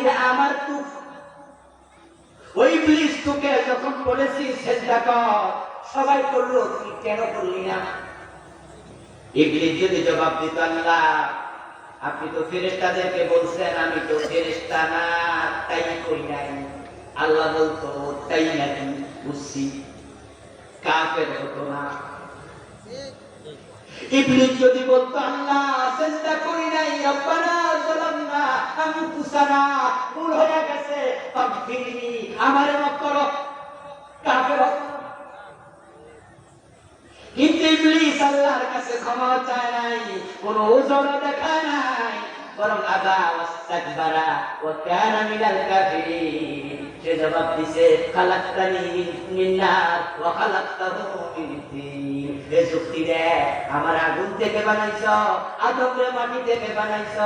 আমার ওই তোকে যখন বলেছি কর। সবাই করল তুই কেন করলি না? যদি জবাব আল্লাহ, আপনি তো ফেরেশতাদেরকে বলছেন, আমি তো ফেরেশতা না, তাই করি নাই। আল্লাহ বলতো, তাই নাকি বুঝছি। কাফের হতো না। যদি বলতো, আল্লাহ চেষ্টা করি নাই, রব্বানা। যালামনা আনফুসানা ভুল হয়ে গেছে। আমারে মাফ করো। কাকে না। কিন্তু ইবলিস আল্লাহর কাছে ক্ষমা চায় নাই, কোন ওজন দেখায় বরং আবা ওয়াস্তাকবারা ওয়া কানা মিনাল জবাব দিছে, খালাকতানি মিন নার ওয়া খালাকতাহু মিন তিন। হে যুক্তি দে, আমার আগুন থেকে বানাইছ আদমরে মাটি থেকে বানাইছ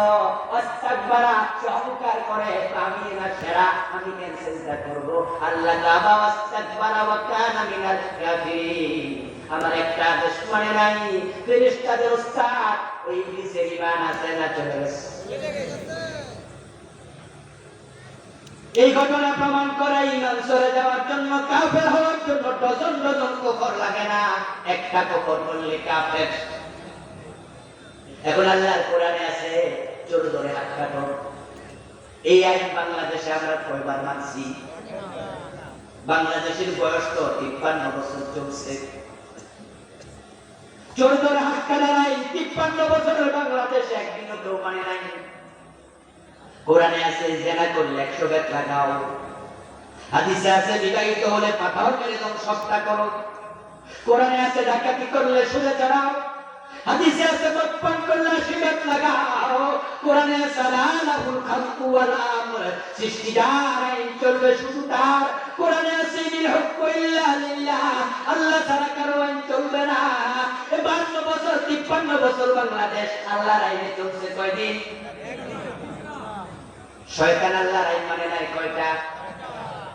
ওয়াস্তাকবারা সে অহংকার করে, আমি না সেরা, আমি কেন সেজদা করব। আল্লাহ কাবা ওয়াস্তাকবারা ওয়া কানা মিনাল কাফিরিন আমার একটা আদেশ মানে নাই, ফেরেশতাদের উস্তাদ, ওই ইবলিসের ঈমান আছে না চলে গেছে? এই ঘটনা প্রমাণ করে ইমান সরে যাওয়ার জন্য কাফের হওয়ার জন্য ডজন ডজন কফর লাগে না। একটা কফর বললে কাফের। এখন আল্লাহর কোরআনে আছে চোর ধরে হাত কাটো। এই আইন বাংলাদেশে আমরা কয়বার মানছি? বাংলাদেশের বয়স তো তিপ্পান্ন বছর চলছে। চোর ধরে হাত কাটা নাই তিপ্পান্ন বছরের বাংলাদেশে একদিনও কেউ মানে নাই। কোরআনে আছে, জেনা করলে একশো বেত লাগাও হাদিসে আছে, বিবাহিত হলে পাথর মেরে দাও সস্তা করো। কোরআনে আছে, ডাকাতি করলে সুদে চড়াও। হাদিসে আছে মদপান করলে শিবেত লাগাও কোরআনে আছে, লালাহুল খালকু ওয়াল আমর। সৃষ্টি যার আইন চলবে শুধু তার। কোরআনে আছে, ইনিল লিল্লাহ। আল্লাহ ছাড়া কারও আইন চলবে না। এ 52 বছর 53 বছর বাংলাদেশ আল্লাহর আইনে চলছে কয়দিন? শয়তান আল্লাহর আইন মানে নাই কয়টা?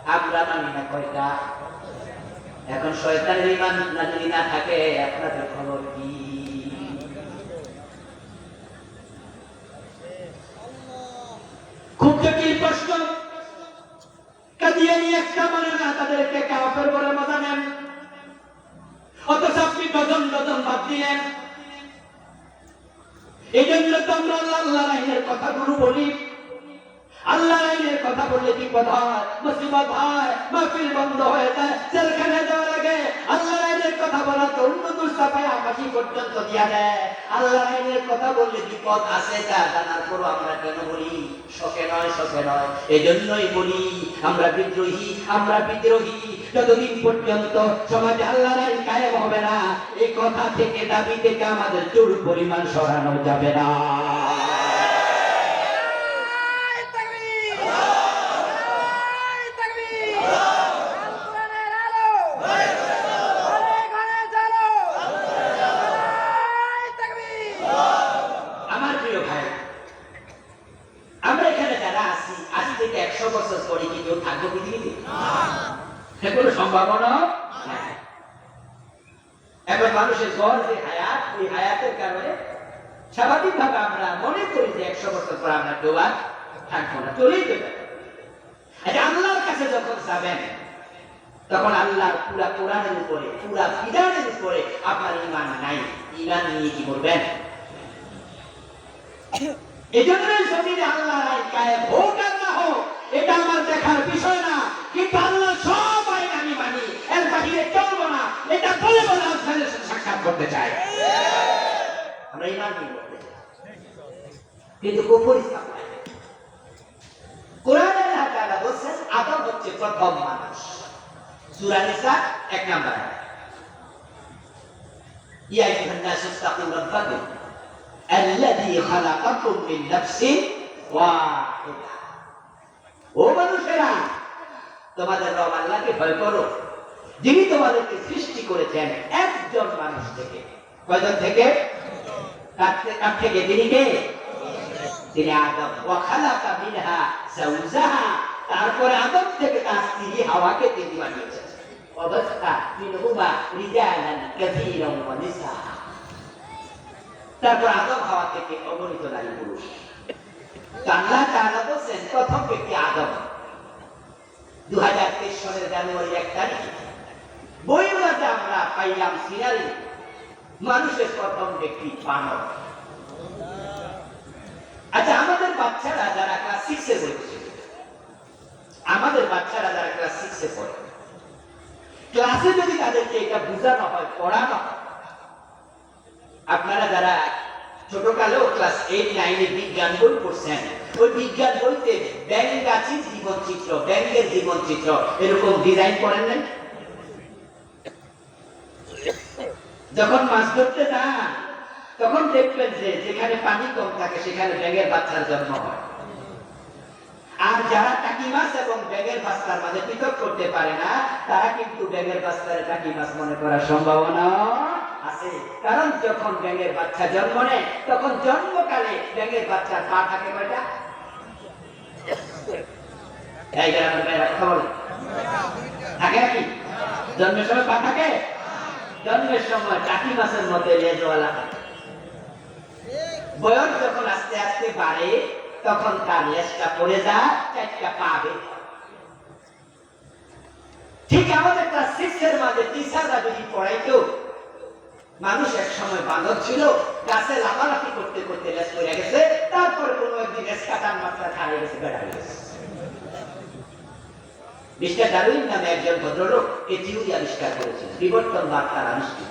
আমরা মানি না কয়টা? এখন শয়তানের ইমান না যদি না থাকে, আপনাদের খবর কি? খুব জটিল প্রশ্ন। কাদিয়ানি একটা মানে না তাদেরকে কাফের বলে মজা নেন। অথচ আপনি ডজন ডজন বাদ দিলেন। এই জন্য তো আমরা আল্লাহ কথাগুলো বলি। আল্লাহ আইনের কথা বললে বিপদ হয়? মুসিবত হয়, মাহফিল বন্ধ হয়ে যায় জেলখানে যাওয়ার আগে আল্লাহ আইনের কথা বলা তো অন্য দুঃসাফায় আকাশি পর্যন্ত দিয়া দেয়। আল্লাহ আইনের কথা বললে বিপদ আছে তা জানার পরও আমরা কেন বলি? শখে নয় শখে নয়। এই জন্যই বলি, আমরা বিদ্রোহী আমরা বিদ্রোহী। যতদিন পর্যন্ত সমাজে আল্লাহর আইন কায়েম হবে না, এই কথা থেকে দাবি থেকে আমাদের চুল পরিমাণ সরানো যাবে না আমার প্রিয় ভাই আমরা এখানে যারা আছি আজ থেকে একশো বছর পরে কি কেউ থাকব পৃথিবীতে কোনো সম্ভাবনা? নাই। এখন মানুষের গড় যে হায়াত ওই হায়াতের কারণে স্বাভাবিক ভাবে আমরা মনে করি যে একশো বছর পর আমরা আর থাকব না চলেই দেবে আল্লাহর কাছে যখন যাবেন তখন আল্লাহর পুরা কোরআনের উপরে পুরা বিধানের উপরে আপনার ইমান নাই ইমান নিয়ে কি করবেন এই জন্যই জমিনে আল্লাহ আইন কায়েম হোক এটা আমার দেখার বিষয় না কিন্তু আল্লাহ সব আইন আমি মানি এর বাহিরে চলবো না এটা বলে বলে আপনাদের সাথে সাক্ষাৎ করতে চাই আমরা ইমান নিয়ে করতে চাই। কিন্তু কুফর ইসলাম নাই। কোরআনে আল্লাহ তাআলা বলছেন আদম হচ্ছে প্রথম মানুষ সূরা নিসা এক নাম্বার আয়াত। ইয়া আইয়ুহান নাসু ইত্তাকু রাব্বাকুম الذي خلقكم من نفس واحدة ও মানুষেরা, তোমাদের রব আল্লাহকে ভয় করো। যিনি তোমাদেরকে সৃষ্টি করেছেন, একজন মানুষ থেকে। কয়জন থেকে? কার থেকে তিনি কে? তিনি আদম। ওয়া খালাকা মিনহা যাওজাহা তারপরে আদম থেকে তার স্ত্রী হাওয়াকে তিনি বানিয়েছেন। অবস্থা, মিনহুমা রিজালান ওয়া তারপর আদম হাওয়া থেকে অগণিত নারী পুরুষ। আল্লাহ তারা বলছেন প্রথম ব্যক্তি আদম? দু হাজার তেইশ সালের জানুয়ারি এক তারিখ। বইগুলোতে আমরা পাইলাম সিনারি মানুষের প্রথম ব্যক্তি মানব আচ্ছা আমাদের বাচ্চারা যারা ক্লাস সিক্সে পড়ছে, আমাদের বাচ্চারা যারা ক্লাস সিক্সে পড়ে ক্লাসে যদি তাদেরকে এটা বোঝানো হয়, পড়ানো হয়, আপনারা যারা ছোটকালেও ক্লাস এইট নাইনে বিজ্ঞান বই পড়ছেন। ওই বিজ্ঞান বইতে ব্যাং গাছের জীবন চিত্র ব্যাংকের জীবন চিত্র এরকম ডিজাইন করেন নাই? যখন মাছ ধরতে যান, তখন দেখবেন যে যেখানে পানি কম থাকে, সেখানে ব্যাঙের বাচ্চার জন্ম হয়। আর যারা টাকি মাছ এবং ব্যাঙের বাচ্চার মাঝে পৃথক করতে পারে না, তারা কিন্তু ব্যাঙের বাচ্চার টাকি মাছ মনে করার সম্ভাবনা আছে কারণ যখন ব্যাঙের বাচ্চা জন্ম নেয়, তখন জন্মকালে ব্যাঙের বাচ্চার পা থাকে? থাকে বয়স যখন আস্তে আস্তে বাড়ে, তখন পড়ে যায় ঠিক আমাদের ক্লাস মাঝে টিচাররা যদি পড়াইতো মানুষ এক সময় বাঁদর ছিল, গাছে লাফালাফি করতে করতে গেছে, তারপরে কোনো একদিন কাটার মাত্রা গেছে বেড়া গেছে। মিস্টার ডারউইন নামে একজন ভদ্রলোক এই থিওরি আবিষ্কার আবিষ্কার।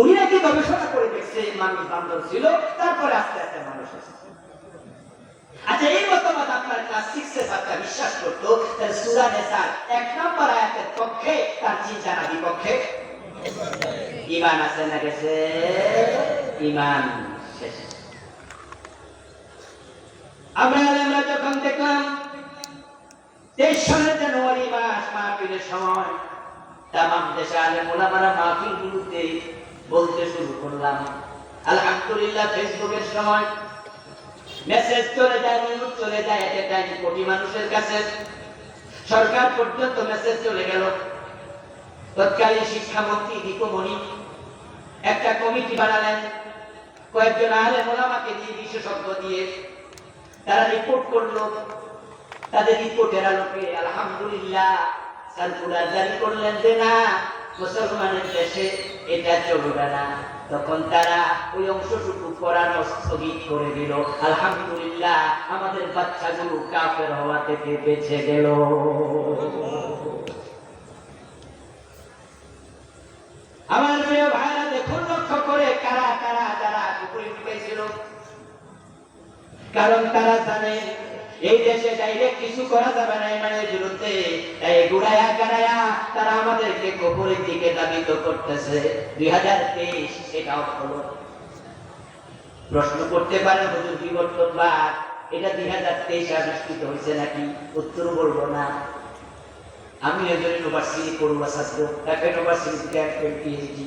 উনি নাকি গবেষণা করে দেখছে মানুষ বান্দর ছিল, তারপরে আস্তে আস্তে মানুষ আচ্ছা এই মতামত আপনার ক্লাস সিক্স বাচ্চা বিশ্বাস করতো সুরা নেসার এক নম্বর আয়াতের পক্ষে তার চিন্তা না বিপক্ষে ইমান আছে না গেছে ইমান আমরা যখন দেখলাম তেইশ সালের জানুয়ারি মাস মাহফিলের সময় তামাম দেশে আলেম ওলামারা মাহফিল গুলোতে বলতে শুরু করলাম। আলহামদুলিল্লাহ ফেসবুকের সময় মেসেজ চলে যায় নিউজ চলে যায় টাইম কোটি মানুষের কাছে। সরকার পর্যন্ত মেসেজ চলে গেল। তৎকালীন শিক্ষামন্ত্রী দীপমণি একটা কমিটি বানালেন। কয়েকজন আলেম ওলামাকে দিয়ে বিশেষজ্ঞ দিয়ে তারা রিপোর্ট করল। তাদের রিপোর্টের আলোকে আলহামদুলিল্লাহ সার্কুলার জারি করলেন যে না, মুসলমানের দেশে এটা চলবে না। তখন তারা ওই অংশটুকু পড়ানো স্থগিত করে দিল। আলহামদুলিল্লাহ আমাদের বাচ্চাগুলো কাফের হওয়া থেকে বেঁচে গেল আমার প্রিয় ভাইরা দেখুন লক্ষ্য করে কারা কারা যারা উপরে ঢুকেছিল কারণ তারা জানে, এই দেশে ডাইরেক্ট কিছু করা যাবে না, ইমানের বিরুদ্ধে। এই গুড়ায়া গাড়ায়া তারা আমাদেরকে কবরের দিকে দাবিত করতেছে। দুই হাজার তেইশ সেটাও হলো। প্রশ্ন করতে পারেন হুজুর বিবর্তন বা এটা দুই হাজার তেইশে আবিষ্কৃত হয়েছে নাকি? উত্তর বলব না। আমি একজন ইউনিভার্সিটি পড়ুয়া ছাত্র, ঢাকা ইউনিভার্সিটি পিএইচডি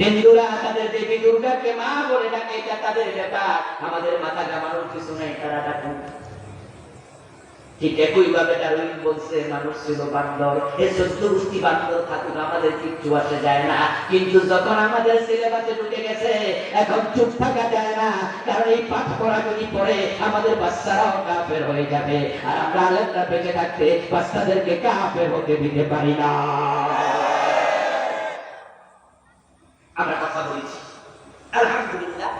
হিন্দুরা তাদের দেবী দুর্গাকে মা বলে ডাকে, এটা তাদের ব্যাপার। আমাদের মাথা কিছু নাই, তারা ঠিক একই ভাবে ডারউইন বলছে, মানুষ ছিল বান্দর এই গোষ্ঠী বান্দর থাকুক, আমাদের কিচ্ছু আসে যায় না। কিন্তু যখন আমাদের সিলেবাসে ঢুকে গেছে, এখন চুপ থাকা যায় না। কারণ এই পাঠ পড়া যদি পড়ে, আমাদের বাচ্চারাও কাফের হয়ে যাবে। আর আমরা আলেমরা বেঁচে থাকতে বাচ্চাদেরকে কাফের হতে দিতে পারি না আমরা কথা বলেছি আলহামদুলিল্লাহ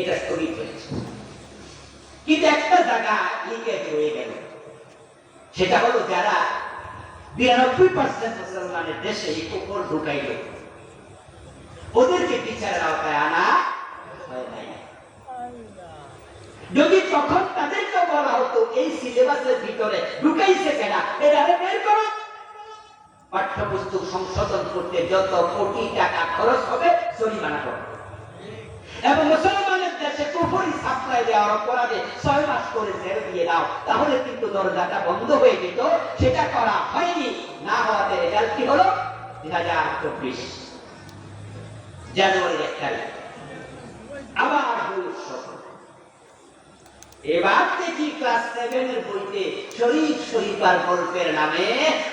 এটা স্থগিত হয়েছে কিন্তু একটা জায়গা লিকেজ হয়ে গেল সেটা হলো যারা বিরানব্বই পার্সেন্ট মুসলমানের দেশে এই কুকুর ঢুকাইল। ওদেরকে বিচারের আওতায় আনা হয় নাই। যদি তখন তাদেরকে বলা হতো, এই সিলেবাসের ভিতরে ঢুকাইছে কেনা এরা বের করো। পাঠ্যপুস্তক সংশোধন করতে যত কোটি টাকা খরচ হবে, জরিমানা করো। এবং মুসলমানের দেশে সাপ্লাই দেওয়ার অপরাধে ছয় মাস করে দিয়ে দাও, তাহলে কিন্তু দরজাটা বন্ধ হয়ে যেত। সেটা করা হয়নি। না হওয়াতে রেজাল্ট কি হলো? দুই হাজার চব্বিশ। এক তারিখ আবার এবার দেখি ক্লাস সেভেনের বইতে শরীফ শরীফার গল্পের নামে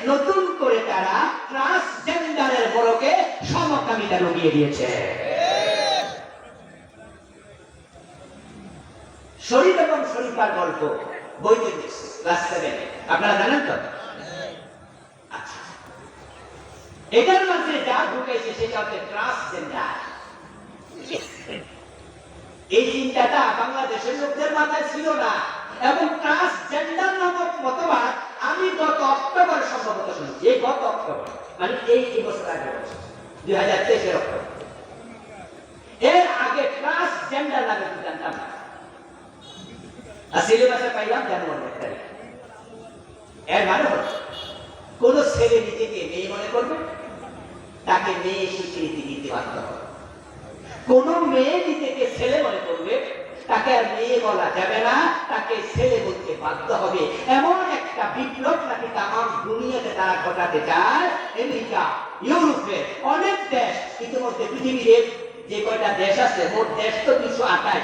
নতুন করে তারা ট্রান্সজেন্ডারের বড়কে সমকামিতা ঢুকিয়ে দিয়েছে। শরীফ এবং শরীফার গল্প বইতে ক্লাস সেভেনে আপনারা জানেন তো? আচ্ছা। এটার মাঝে যা ঢুকেছে, সেটা হচ্ছে ট্রান্সজেন্ডার এই চিন্তাটা বাংলাদেশের লোকদের মাথায় ছিল না। এবং ট্রান্সজেন্ডার নামক মতবাদ আমি গত অক্টোবর সম্ভবত শুনছি। এই গত অক্টোবর মানে এই বছর আগে দুই হাজার তেইশের অক্টোবর। এর আগে ট্রান্সজেন্ডার নামে কি জানতাম না আর সিলেবাসে পাইলাম জানুয়ারি এক তারিখ এর মানে হচ্ছে কোন ছেলে নিজেকে মেয়ে মনে করবে তাকে মেয়ে স্বীকৃতি দিতে বাধ্য হবে কোন মেয়ে নিজেকে ছেলে মনে করবে তাকে আর মেয়ে বলা যাবে না তাকে ছেলে বলতে বাধ্য হবে এমন একটা বিপ্লব নাকি তামাম দুনিয়াতে তারা ঘটাতে চায় আমেরিকা ইউরোপের অনেক দেশ ইতিমধ্যে পৃথিবীর যে কয়টা দেশ আছে মোট দেশ তো দুশো আঠাশ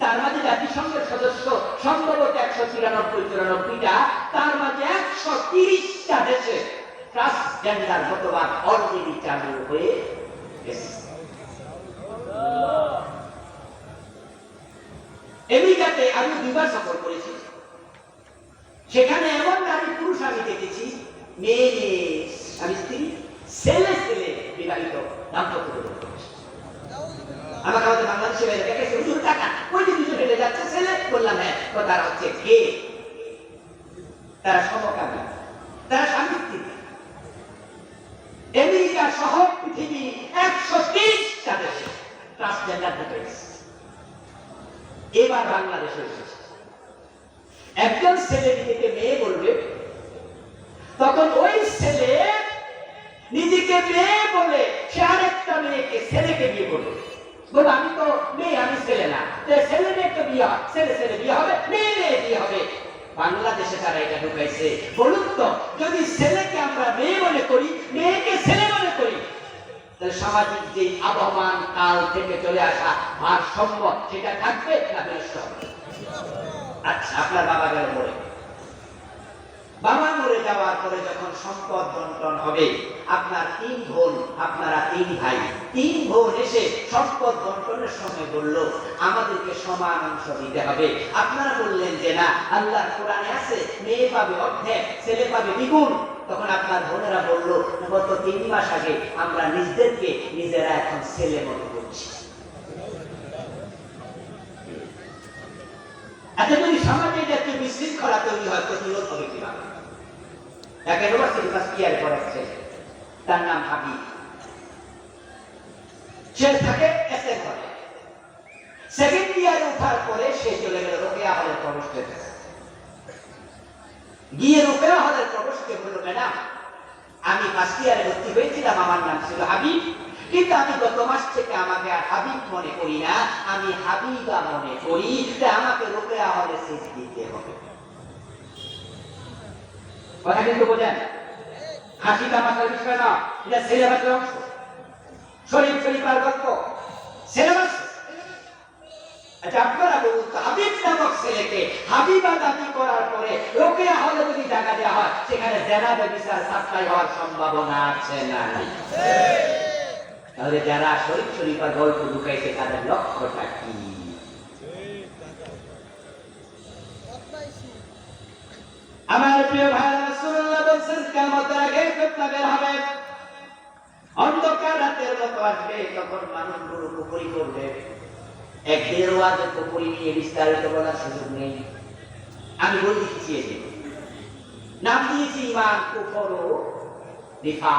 তার মাঝে জাতিসংঘের সদস্য, সম্ভবত একশো তিরানব্বই, চুরানব্বইটা, তার মাঝে একশো তিরিশটা দেশে ট্রান্সজেন্ডার মতবাদ অলরেডি চালু হয়ে গেছে আমেরিকাতে আমি দুবার সফর করেছি সেখানে এমন নারী পুরুষ আমি দেখেছি, মেয়ে, স্বামী, স্ত্রী, ছেলে ছেলে বিবাহিত দাম্পত্য করেছে। আমাকে আমাদের বাংলাদেশে বাইরে দেখেছে হুজুর টাকা ওই যে দুজন হেঁটে যাচ্ছে, ছেলে বললাম হ্যাঁ তো তারা হচ্ছে কে? তারা সমকামী, তারা স্বামী আমেরিকা সহ পৃথিবী একশো তিরিশটা দেশে ট্রান্সজেন্ডার ঢুকে এবার বাংলাদেশে এসেছে একজন ছেলে নিজেকে মেয়ে বলবে, তখন ওই ছেলে নিজেকে মেয়ে বলে সে আরেকটা মেয়েকে ছেলেকে বিয়ে করবে। বলব আমি তো মেয়ে, আমি ছেলে না। ছেলে মেয়ে তো বিয়ে ছেলে ছেলে বিয়ে হবে, মেয়ে মেয়ে বিয়ে হবে। বাংলাদেশে তারা এটা ঢুকাইছে। বলুন তো, যদি ছেলেকে আমরা মেয়ে মনে করি, মেয়েকে ছেলে মনে করি তাহলে সামাজিক যে আবহমান কাল থেকে চলে আসা ভারসাম্য, সেটা থাকবে না বিনষ্ট আচ্ছা আপনার বাবা গেল মরে। বাবা মরে যাওয়ার পরে যখন সম্পদ বন্টন হবে, আপনার তিন বোন, আপনারা তিন ভাই, তিন বোন এসে সম্পদ বন্টনের সময় বলল, আমাদেরকে সমান অংশ দিতে হবে। আপনারা বললেন যে না আল্লাহ কোরআনে আছে, মেয়ে পাবে অর্ধেক, ছেলে পাবে দ্বিগুণ। তখন আপনার বোনেরা বলল, গত তিন মাস আগে আমরা নিজেদেরকে নিজেরা এখন ছেলে মনে করছি। আচ্ছা যদি সমাজে এটা একটু বিশৃঙ্খলা তৈরি হয় প্রতিরোধ হবে কীভাবে ইউনিভার্সিটি ফার্স্ট ইয়ারে তার নাম হাবিব। সে থাকে ঘরে। সেকেন্ড ইয়ারে পরে সে চলে গেল রোকেয়া হলে প্রবেশ করতে গিয়ে রোকেয়া হলে প্রবেশ করে বলল, ম্যাডাম, আমি ফার্স্ট ইয়ারে ভর্তি হয়েছিলাম, আমার নাম ছিল হাবিব। কিন্তু আমি গত মাস থেকে আমাকে আর হাবিব মনে করি না। আমি হাবিবা মনে করি আমাকে রোকেয়া হলে সিট দিতে হবে। কথা কিন্তু বোঝেন। হাসি তামাশার বিষয় না, এটা সিলেবাসের অংশ। শরীফ গল্প, সিলেবাস। আচ্ছা আপনারা বলুন নামক ছেলেকে হাবিবা দাবি করার পরে হলে যদি টাকা দেওয়া হয়, সেখানে জেনা সাপ্লাই হওয়ার সম্ভাবনা আছে না তাহলে যারা শরীফ শরীফার গল্প ঢুকাইছে, তাদের লক্ষ্যটা কি? আমার প্রিয় ভাই রাসূলুল্লাহ বলেন কিয়ামতের আগে ফিতনা বের হবে। অন্ধকার রাতের মতো আসবে, তখন মানুষগুলো কুপুরি করবে। এক দেড় ওয়াজের কুপুরি নিয়ে বিস্তারিত বলার সুযোগ নেই। আমি বই দিচ্ছি নাম দিয়েছি ইমান, কুফর ও নিফা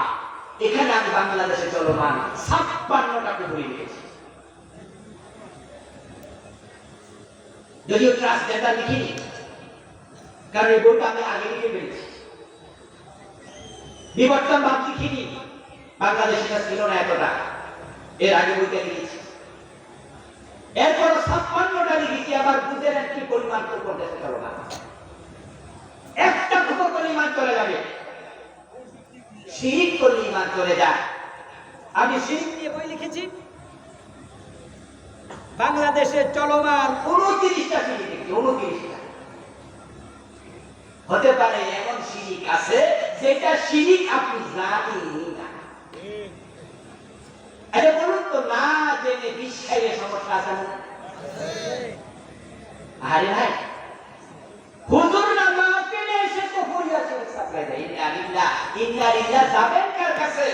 এখানে আমি বাংলাদেশে চলমান ছাপ্পান্নটা কুপুরি লিখেছি যদিও ট্রান্সজেন্ডার লিখিনি কারণ এই বইটা আগে বিবর্তন বাংলাদেশে ছিল না এতটা। এর আগে বইটা লিখেছি। এরপর ছাপ্পান্নটা লিখেছি, আবার বুঝেন একটি পরিমাণ তো করতে পারব না। একটা খুব পরিমাণ চলে যাবে। শিরিক করলে চলে যায়। আমি শিরিক নিয়ে বই লিখেছি। বাংলাদেশে চলমান উনত্রিশটা শিরিক দেখছি উনত্রিশটা হতে পারে এমন শিরিক আছে যেটা শিরিক আপনি জানেনই না। আরে বলুন তো, না জেনে সমস্যা আছে না? আরে ভাই, হুজুর এসে তো সাপ্লাই দেয়। যাবেন কার কাছে?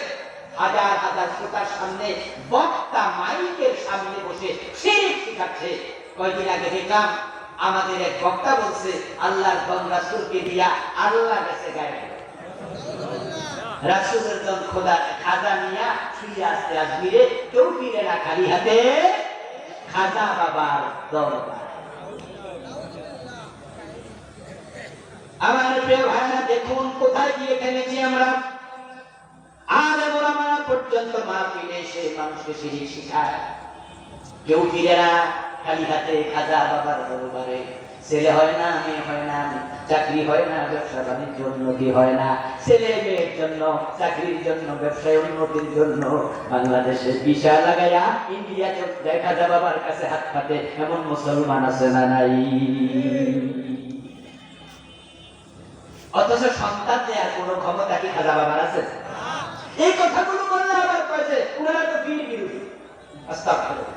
হাজার হাজার শ্রোতার সামনে, বক্তা মাইকের সামনে বসে শিরিক শিখাচ্ছে। কয়দিন আগে দেখলাম আমাদের এক বক্তা বলছে, আল্লাহর গঙ্গা সুরকে দিয়া আল্লাহ কাছে গায়ে রাসূলের জন খোদা খাজা নিয়া শুয়ে আসতে আজমিরে কেউ ফিরে না খালি হাতে খাজা বাবার দরবার। আমার প্রিয় ভাইরা, দেখুন কোথায় গিয়ে থেমেছি আমরা। আর এমন আমরা পর্যন্ত মা ফিরে এসে মানুষকে সিঁড়ি শিখায় কেউ ফিরে না খালি হাতে খাজা বাবার দরবারে। ছেলে হয় না, মেয়ে হয় না, চাকরি হয় না, ব্যবসা বাণিজ্য উন্নতি হয় না? ছেলে মেয়ের জন্য, চাকরির জন্য, ব্যবসায় উন্নতির জন্য। বাংলাদেশে ভিসা লাগাইয়া ইন্ডিয়া দেয় খাজা বাবার কাছে হাত পাতে এমন মুসলমান আছে না নাই? অথচ সন্তান দেওয়ার কোনো ক্ষমতা কি খাজা বাবার আছে? এই কথাগুলো বললে আবার কয়েছে ওনারা তো বিরোধী। হ্যাঁ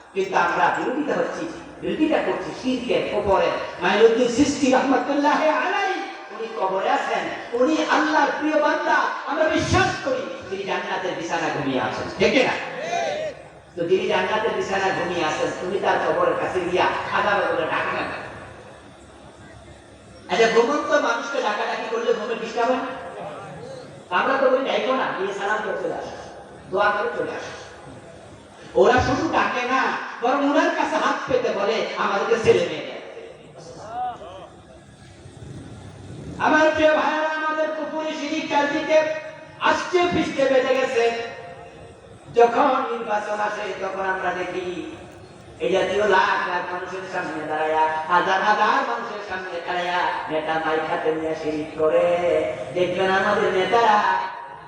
কিন্তু আমরা বিরোধিতা হচ্ছি বিরোধিতা করছি শিরকের উপরে মাইনুদ্দিন সৃষ্টি রহমতুল্লাহ উনি কবরে আছেন, উনি আল্লাহর প্রিয় বান্দা, আমরা বিশ্বাস করি, তিনি জান্নাতের বিছানা ঘুমিয়ে আছেন না তো জান্নাতের বিছানা ঘুমিয়ে আছেন, তুমি তার কবরের কাছে গিয়া খাদা বলে ডাকা না আচ্ছা ঘুমন্ত মানুষকে ডাকাডাকি করলে ঘুমে ডিস্টার্ব হয়? আমরা তো বলি, ডাইকো না, গিয়ে সালাম করে চলে আসো, দোয়া করে চলে আসো। ওরা শুধু ডাকে না, বরং ওনার কাছে হাত পেতে বলে, আমাদেরকে ছেলে মেয়ে আমার প্রিয় ভাইরা আমাদের কুপুরি শিক্ষার দিকে আসছে ফিসতে বেঁধে গেছে। যখন নির্বাচন আসে, তখন আমরা দেখি এই জাতীয় লাখ লাখ মানুষের সামনে দাঁড়ায়া, হাজার হাজার মানুষের সামনে দাঁড়ায়া, নেতা মাইক হাতে নিয়ে শিরিক করে দেখবেন আমাদের নেতারা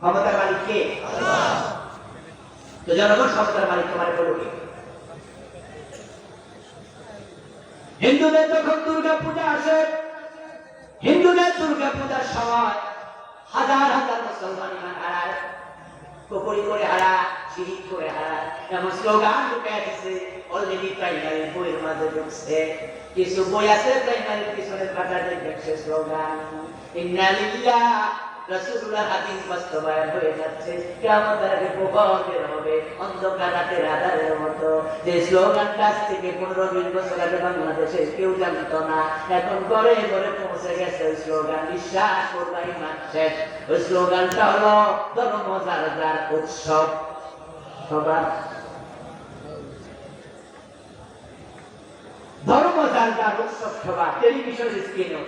ক্ষমতার মালিক কে? তো জনগণ ক্ষমতার মালিক, তোমার বলো কে? হিন্দুদের যখন দুর্গা পূজা আসে, হিন্দুদের দুর্গা পূজার সময় হাজার হাজার মুসলমান ইমান হারায় কপরি করে হারায়, শিরিক করে হারায়। এমন স্লোগান ঢুকে আছে অলরেডি প্রাইমারি বইয়ের মাঝে ঢুকছে। কিছু বই আছে প্রাইমারির পিছনে পাঠা দেখছে স্লোগান। ইন্নালিল্লাহ রাসূলুল্লাহ হাদিস বাস্তবায়ন হয়ে যাচ্ছে। কিয়ামতের আগে প্রভাব বের হবে, অন্ধকার রাতের আধারের মতো। যে স্লোগানটা আজ থেকে পনেরো বিশ বছর আগে বাংলাদেশে কেউ জানতো না, এখন ঘরে ঘরে পৌঁছে গেছে ওই স্লোগান, বিশ্বাস করবা ইমান ওই স্লোগানটা হলো ধর্ম যার যার উৎসব। সবার। ধর্ম যার যার উৎসব সবার। টেলিভিশন স্ক্রিনে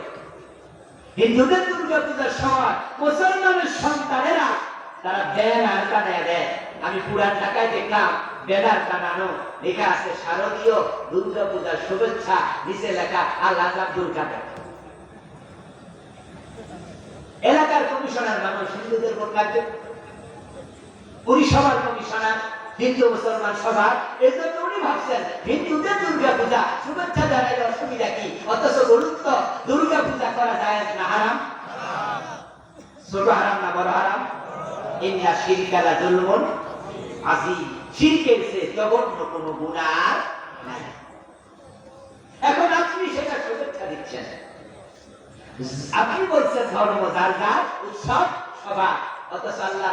হিন্দুদের দুর্গা পূজার সময় মুসলমানের সন্তানেরা তারা ব্যানার টানায় দেয়। আমি পুরান ঢাকায় দেখলাম ব্যানার টানানো লেখা আছে, শারদীয় দুর্গা পূজার শুভেচ্ছা নিচে লেখা, আল্লাহ আব্দুল এলাকার কমিশনার মানুষ, হিন্দুদের কোন পরিসভার কমিশনার হিন্দু মুসলমান সভা এই জন্য উনি ভাবছেন হিন্দুদের দুর্গা পূজা শুভেচ্ছা জানাইলে অসুবিধা কি? অথচ বলুন তো দুর্গা পূজা করা যায় না হারাম? ছোট হারাম না বড় হারাম? শিরকালা আজিম শিরকের সে জঘন্য কোনো গুনাহ নাই। এখন আপনি সেটা শুভেচ্ছা দিচ্ছেন। আপনি বলছেন ধর্ম যার, উৎসব, সভা আল্লাহ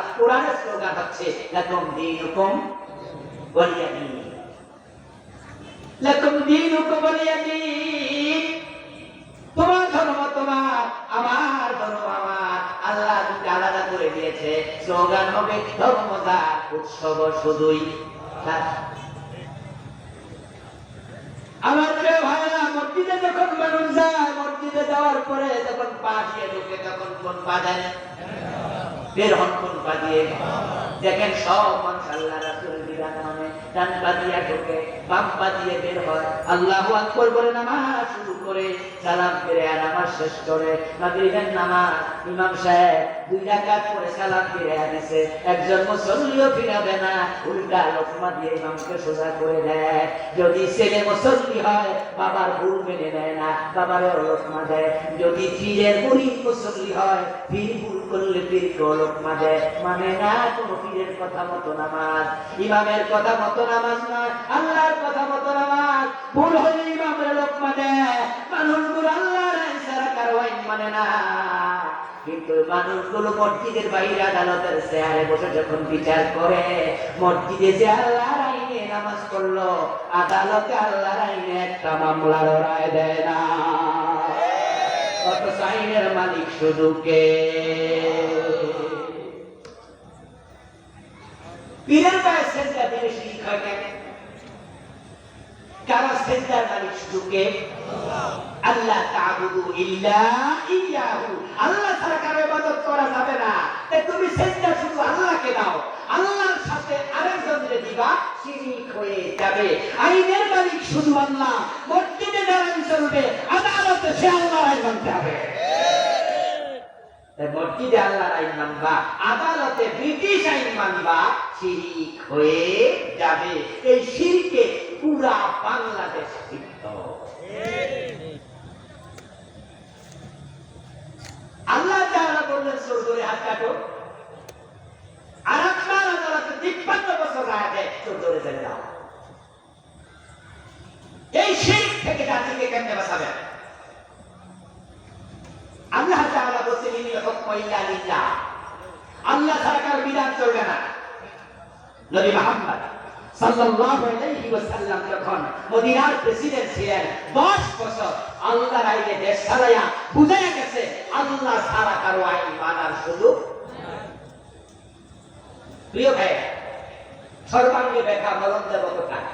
আমার ধর্ম আমার। আলাদা করে দিয়েছে, স্লোগান হবে, ধর্ম উৎসব শুধুই আমার ভাইরা মসজিদে যখন মানুষ যায়, মসজিদে যাওয়ার পরে যখন পা দিয়ে ঢুকে, তখন কোন পা দেন বের হন দেখেন সব মানুষ আল্লাহ রাসুল নামে ডান পা দিয়ে বাম বের হয়। আল্লাহ আকবর বলে নামাজ শুরু করে, সালাম ফিরে আর শেষ করে। মাগরিবের নামাজ ইমাম সাহেব দুই রাকাত পরে সালাম ফিরে দিছে একজন মুসল্লিও ফিরাবে না, উল্টা লোকমা দিয়ে ইমামকে সোজা করে দেয়। যদি ছেলে মুসল্লি হয়, বাবার ভুল মেনে নেয় না বাবার লোকমা দেয়। যদি পীরের বুড়ি মুসল্লি হয়, পীর ভুল করলে পীরকে লোকমা দেয়। মানে না, কোনো পীরের কথা মতো নামাজ। ইমামের কথা মতো নামাজ নয়, আল্লাহর কথা মতো নামাজ। ভুল হলে ইমামের লোকমা দেয়। মানুষগুলো আল্লাহর ছাড়া কারও মানে না। কিন্তু মানুষগুলো মসজিদের বাইরে আদালতের চেয়ারে বসে যখন বিচার করে, মসজিদে যে আল্লাহর আইনে নামাজ পড়ল, আদালতে আল্লাহর আইনে একটা মামলার রায় দেয় না। অথচ আইনের মালিক শুধু কে? পীরের পায়ে সেজদা দিলে শিরিক হয় কেন কারণ সেজদার মালিক শুধু কে? তা'বুদু ইল্লা ইয়াহু। আল্লাহ ছাড়া কারও ইবাদত করা যাবে না। তাই তুমি সেজদা শুধু আল্লাহকে দাও। আল্লাহর সাথে আরেকজনকে দিবা শিরিক হয়ে যাবে। আইনের মালিক শুধু আল্লাহ। মসজিদে যারা চলবে আদালতে সে আল্লাহর আইন মানতে হবে। মসজিদে আল্লাহর আইন মানবা। আদালতে ব্রিটিশ আইন মানবা। শিরিক হয়ে যাবে। এই শিরকে পুরা বাংলাদেশ লিপ্ত আল্লাহ তাআলা বললেন চোর ধরে হাত কাটো আর আপনার আদালতে তিপ্পান্ন বছর রায় দেয় চোর ধরে জেলে দাও এই শিরক থেকে জাতিকে কেমনে বাঁচাবেন আল্লাহ তাআলা বলছেন ইনি হুকম ইল্লা লিল্লাহ আল্লাহ ছাড়া কারও বিধান চলবে না নবী মুহাম্মদ সাল্লাল্লাহু আলাইহি ওয়াসাল্লাম যখন মদিনার প্রেসিডেন্ট ছিলেন 10 বছর আল্লাহর আইনে দেশ চালায়া বুঝাইয়া গেছে, আল্লাহ ছাড়া কারও আইন মানার সুযোগ প্রিয় ভাই, সর্বাঙ্গে ব্যাখ্যা বলন দেব কোথায়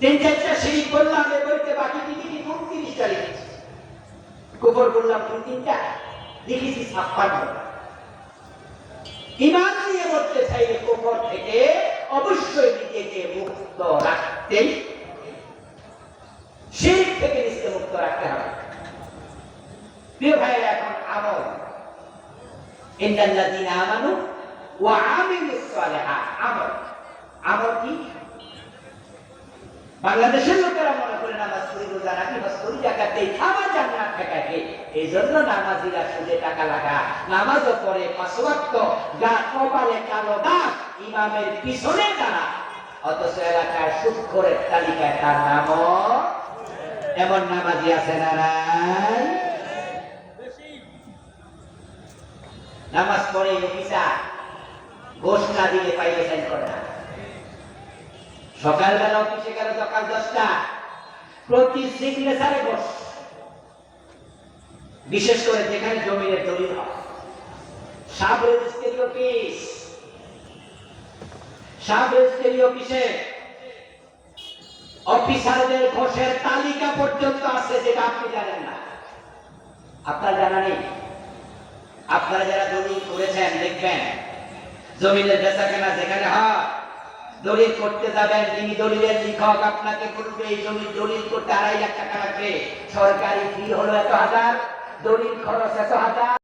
তিন চারটা সিঁড়ি করলাম, এ বইতে বাকি টিকিটি উনত্রিশটা লিখেছি। কুফর করলাম তিন তিনটা, লিখেছি ছাপ্পান্ন। ইমান নিয়ে মরতে চাইলে কুফর থেকে অবশ্যই নিজেকে মুক্ত রাখতেই সেই থেকে নিজেকে মুক্ত রাখতে হবে। প্রিয় এখন আমল। ইন্নাল্লাযীনা আমানু ও সালিহাত। আমল। আমল কি? বাংলাদেশের লোকেরা মনে নামাজ পড়ি রোজা রাখি করি আমার জান্নাত এই জন্য নামাজিরা সুদে টাকা লাগা। পড়ে, পাঁচ ওয়াক্ত কপালে কালো দাগ, ইমামের পিছনে দাঁড়া। অথচ এলাকায় সুদ করে তালিকায় তার এমন নামাজি আছে না নামাজ পড়ে অফিসার, ঘোষ না দিলে পাইলে সাইন করে না। সকালবেলা অফিসে গেল সকাল দশটা। প্রতি সিগনেচারে বস। বিশেষ করে যেখানে জমির দলিল হয়। Sub registry office sub registry অফিসে অফিসারদের ঘোষের তালিকা পর্যন্ত আছে যেটা আপনি জানেন না। আপনার জানা নেই? আপনারা যারা দলিল করেছেন, দেখবেন, জমিনের বেচা কেনা যেখানে হয় দলিল করতে যাবেন, যিনি দলিলের লিখক, আপনাকে বলবে, এই জমির দলিল করতে আড়াই লাখ টাকা লাগবে। সরকারি ফি হলো এত হাজার, দলিল খরচ এত হাজার।